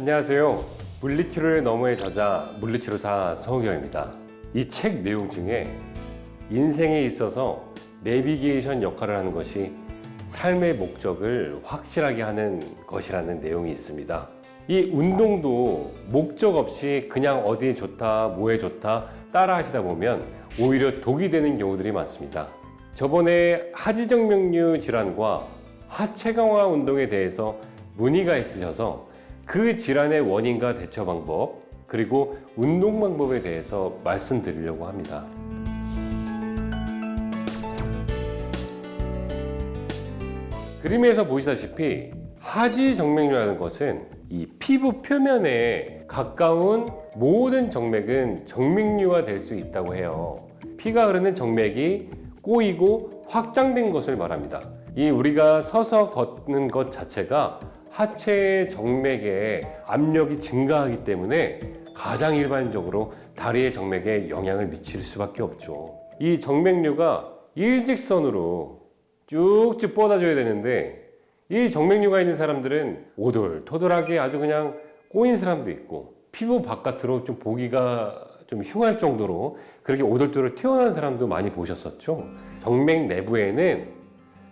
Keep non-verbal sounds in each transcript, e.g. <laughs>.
안녕하세요. 물리치료의 너머의 저자 물리치료사 성우경입니다. 이 책 내용 중에 인생에 있어서 내비게이션 역할을 하는 것이 삶의 목적을 확실하게 하는 것이라는 내용이 있습니다. 이 운동도 목적 없이 그냥 어디에 좋다, 뭐에 좋다 따라 하시다 보면 오히려 독이 되는 경우들이 많습니다. 저번에 하지정맥류 질환과 하체 강화 운동에 대해서 문의가 있으셔서 그 질환의 원인과 대처 방법 그리고 운동 방법에 대해서 말씀드리려고 합니다. 그림에서 보시다시피 하지 정맥류라는 것은 이 피부 표면에 가까운 모든 정맥은 정맥류가 될 수 있다고 해요. 피가 흐르는 정맥이 꼬이고 확장된 것을 말합니다. 이 우리가 서서 걷는 것 자체가 하체 정맥의 압력이 증가하기 때문에 가장 일반적으로 다리의 정맥에 영향을 미칠 수밖에 없죠. 이 정맥류가 일직선으로 쭉쭉 뻗어줘야 되는데 이 정맥류가 있는 사람들은 오돌토돌하게 아주 그냥 꼬인 사람도 있고 피부 바깥으로 좀 보기가 좀 흉할 정도로 그렇게 오돌토돌 튀어나온 사람도 많이 보셨었죠. 정맥 내부에는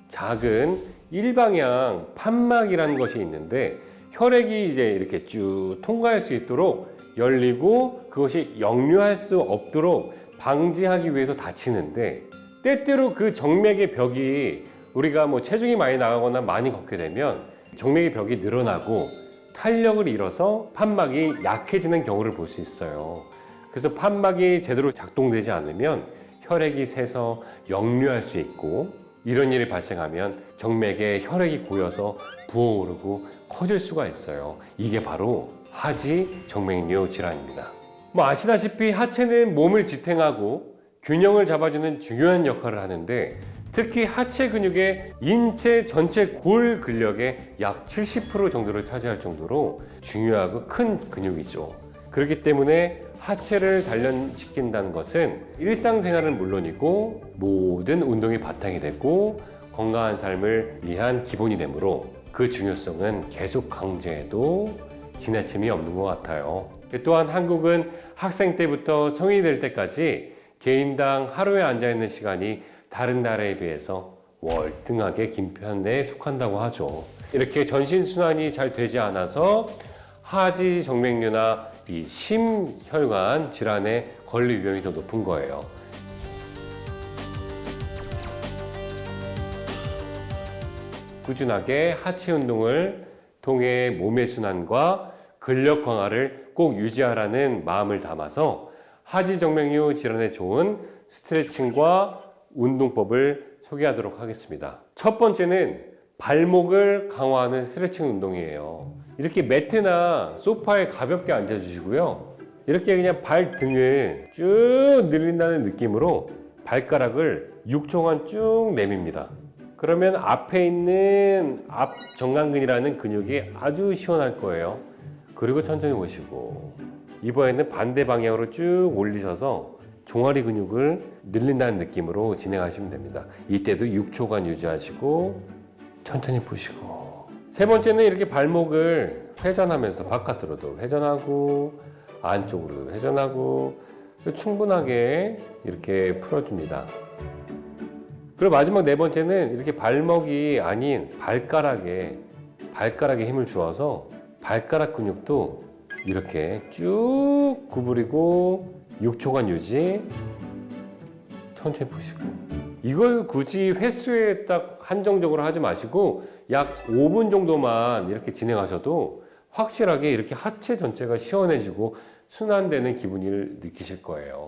작은 일방향 판막이라는 것이 있는데 혈액이 이제 이렇게 쭉 통과할 수 있도록 열리고 그것이 역류할 수 없도록 방지하기 위해서 다치는데 때때로 그 정맥의 벽이 우리가 뭐 체중이 많이 나가거나 많이 걷게 되면 정맥의 벽이 늘어나고 탄력을 잃어서 판막이 약해지는 경우를 볼 수 있어요. 그래서 판막이 제대로 작동되지 않으면 혈액이 새서 역류할 수 있고 이런 일이 발생하면 정맥에 혈액이 고여서 부어오르고 커질 수가 있어요. 이게 바로 하지 정맥류 질환입니다. 뭐 아시다시피 하체는 몸을 지탱하고 균형을 잡아주는 중요한 역할을 하는데 특히 하체 근육의 인체 전체 골 근력의 약 70% 정도를 차지할 정도로 중요하고 큰 근육이죠. 그렇기 때문에 하체를 단련시킨다는 것은 일상생활은 물론이고 모든 운동이 바탕이 되고 건강한 삶을 위한 기본이 되므로 그 중요성은 계속 강조해도 지나침이 없는 것 같아요. 또한 한국은 학생 때부터 성인이 될 때까지 개인당 하루에 앉아있는 시간이 다른 나라에 비해서 월등하게 긴 편에 속한다고 하죠. 이렇게 전신순환이 잘 되지 않아서 하지 정맥류나 이 심혈관 질환에 걸릴 위험이 더 높은 거예요. 꾸준하게 하체 운동을 통해 몸의 순환과 근력 강화를 꼭 유지하라는 마음을 담아서 하지 정맥류 질환에 좋은 스트레칭과 운동법을 소개하도록 하겠습니다. 첫 번째는 발목을 강화하는 스트레칭 운동이에요. 이렇게 매트나 소파에 가볍게 앉아주시고요. 이렇게 그냥 발 등을 쭉 늘린다는 느낌으로 발가락을 6초간 쭉 내밉니다. 그러면 앞에 있는 앞 정강근이라는 근육이 아주 시원할 거예요. 그리고 천천히 보시고 이번에는 반대 방향으로 쭉 올리셔서 종아리 근육을 늘린다는 느낌으로 진행하시면 됩니다. 이때도 6초간 유지하시고 천천히 푸시고. 세 번째는 이렇게 발목을 회전하면서 바깥으로도 회전하고 안쪽으로도 회전하고 충분하게 이렇게 풀어줍니다. 그리고 마지막 네 번째는 이렇게 발목이 아닌 발가락에 발가락에 힘을 주어서 발가락 근육도 이렇게 쭉 구부리고 6초간 유지. 천천히 푸시고 이걸 굳이 횟수에 딱 한정적으로 하지 마시고 약 5분 정도만 이렇게 진행하셔도 확실하게 이렇게 하체 전체가 시원해지고 순환되는 기분을 느끼실 거예요.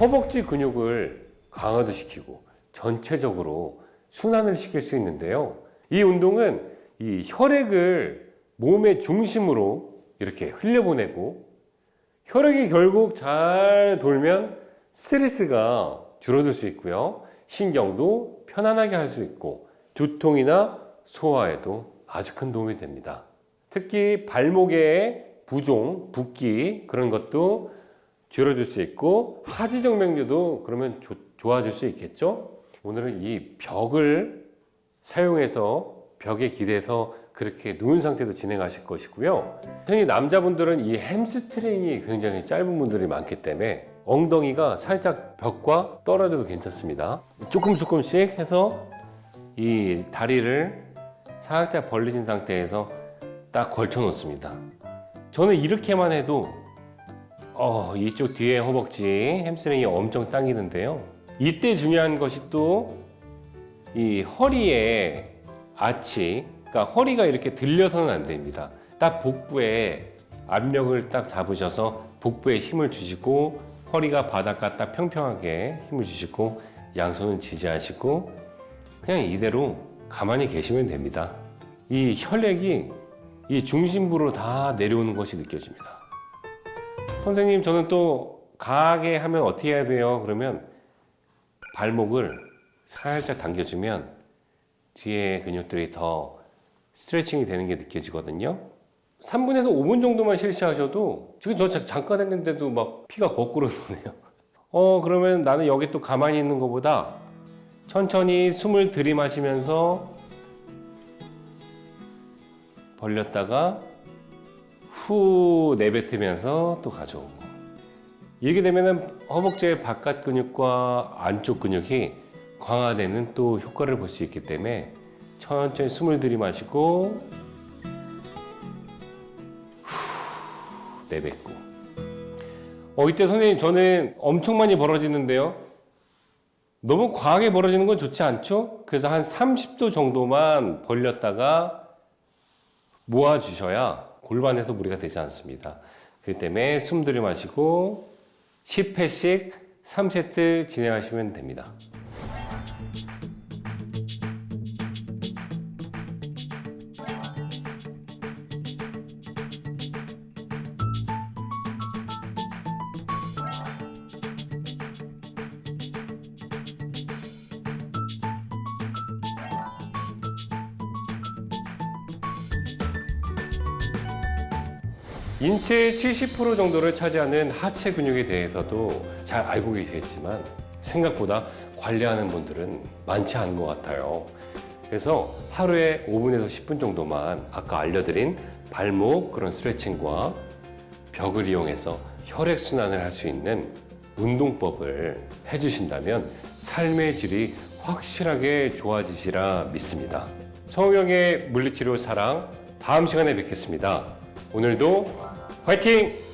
허벅지 근육을 강화도 시키고 전체적으로 순환을 시킬 수 있는데요. 이 운동은 이 혈액을 몸의 중심으로 이렇게 흘려보내고 혈액이 결국 잘 돌면 스트레스가 줄어들 수 있고요. 신경도 편안하게 할 수 있고 두통이나 소화에도 아주 큰 도움이 됩니다. 특히 발목의 부종, 붓기 그런 것도 줄여줄 수 있고 하지정맥류도 그러면 조- 좋아질 수 있겠죠. 오늘은 이 벽을 사용해서 벽에 기대서 그렇게 누운 상태도 진행하실 것이고요. 특히 남자분들은 이 햄스트링이 굉장히 짧은 분들이 많기 때문에 엉덩이가 살짝 벽과 떨어져도 괜찮습니다. 조금 조금씩 해서 이 다리를 살짝 벌리신 상태에서 딱 걸쳐 놓습니다. 저는 이렇게만 해도 어, 이쪽 뒤에 허벅지 햄스트링이 엄청 당기는데요. 이때 중요한 것이 또 이 허리에 아치, 그러니까 허리가 이렇게 들려서는 안 됩니다. 딱 복부에 압력을 딱 잡으셔서 복부에 힘을 주시고 허리가 바닥과 딱 평평하게 힘을 주시고 양손은 지지하시고 그냥 이대로 가만히 계시면 됩니다. 이 혈액이 이 중심부로 다 내려오는 것이 느껴집니다. 선생님, 저는 또 가하게 하면 어떻게 해야 돼요? 그러면 발목을 살짝 당겨주면 뒤에 근육들이 더 스트레칭이 되는 게 느껴지거든요. 3분에서 5분 정도만 실시하셔도 지금 저 자- 잠깐 했는데도 막 피가 거꾸로 도네요. <laughs> 어, 그러면 나는 여기 또 가만히 있는 것보다 천천히 숨을 들이마시면서 벌렸다가 후 내뱉으면서 또 가져오고. 이렇게 되면은 허벅지의 바깥 근육과 안쪽 근육이 강화되는 또 효과를 볼 수 있기 때문에 천천히 숨을 들이마시고 후 내뱉고. 어 이때 선생님 저는 엄청 많이 벌어지는데요. 너무 과하게 벌어지는 건 좋지 않죠? 그래서 한 30도 정도만 벌렸다가 모아주셔야 골반에서 무리가 되지 않습니다. 그 때문에 숨 들이마시고 10회씩 3세트 진행하시면 됩니다. 인체의 70% 정도를 차지하는 하체 근육에 대해서도 잘 알고 계시겠지만 생각보다 관리하는 분들은 많지 않은 것 같아요. 그래서 하루에 5분에서 10분 정도만 아까 알려드린 발목 그런 스트레칭과 벽을 이용해서 혈액순환을 할 수 있는 운동법을 해주신다면 삶의 질이 확실하게 좋아지시라 믿습니다. 성형의 물리치료 사랑 다음 시간에 뵙겠습니다. 오늘도 화이팅!